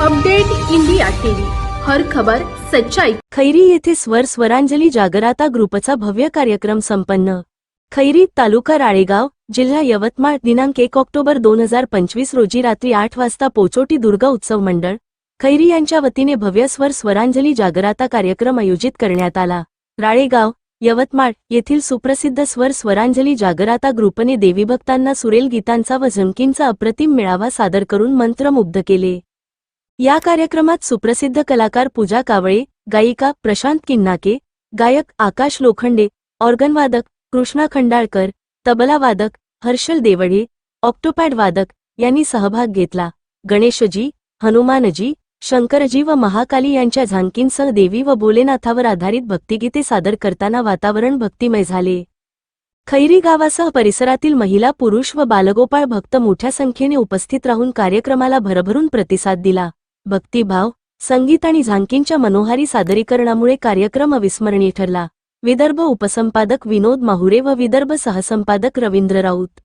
Update India TV. हर खबर सच्चाई. खैरी येथे स्वर स्वरांजली जागराता ग्रुपचा भव्य कार्यक्रम संपन्न. खैरी तालुका राळेगाव जिल्हा यवतमाळ दिनांक एक ऑक्टोबर दोन हजार पंचवीस रोजी रात्री आठ वाजता पोचोटी दुर्गा उत्सव मंडळ खैरी यांच्या वतीने भव्य स्वर स्वरांजली जागराता कार्यक्रम आयोजित करण्यात आला. राळेगाव यवतमाळ येथील सुप्रसिद्ध स्वर स्वरांजली जागराता ग्रुपने देवीभक्तांना सुरेल गीतांचा व झंकींचा अप्रतिम मेळावा सादर करून मंत्रमुग्ध केले. या कार्यक्रमात सुप्रसिद्ध कलाकार पूजा कावळे गायिका प्रशांत किन्नाके गायक आकाश लोखंडे ऑर्गनवादक कृष्णा खंडाळकर तबलावादक हर्षल देवडे ऑक्टोपॅड वादक यांनी सहभाग घेतला. गणेशजी हनुमानजी शंकरजी व महाकाली यांच्या झांकींसह देवी व भोलेनाथावर आधारित भक्तिगीते सादर करताना वातावरण भक्तिमय झाले. खैरी गावासह परिसरातील महिला पुरुष व बालगोपाळ भक्त मोठ्या संख्येने उपस्थित राहून कार्यक्रमाला भरभरून प्रतिसाद दिला. भक्तिभाव संगीत आणि झांकींच्या मनोहारी सादरीकरणामुळे कार्यक्रम अविस्मरणीय ठरला. विदर्भ उपसंपादक विनोद माहुरे व विदर्भ सहसंपादक रवींद्र राऊत.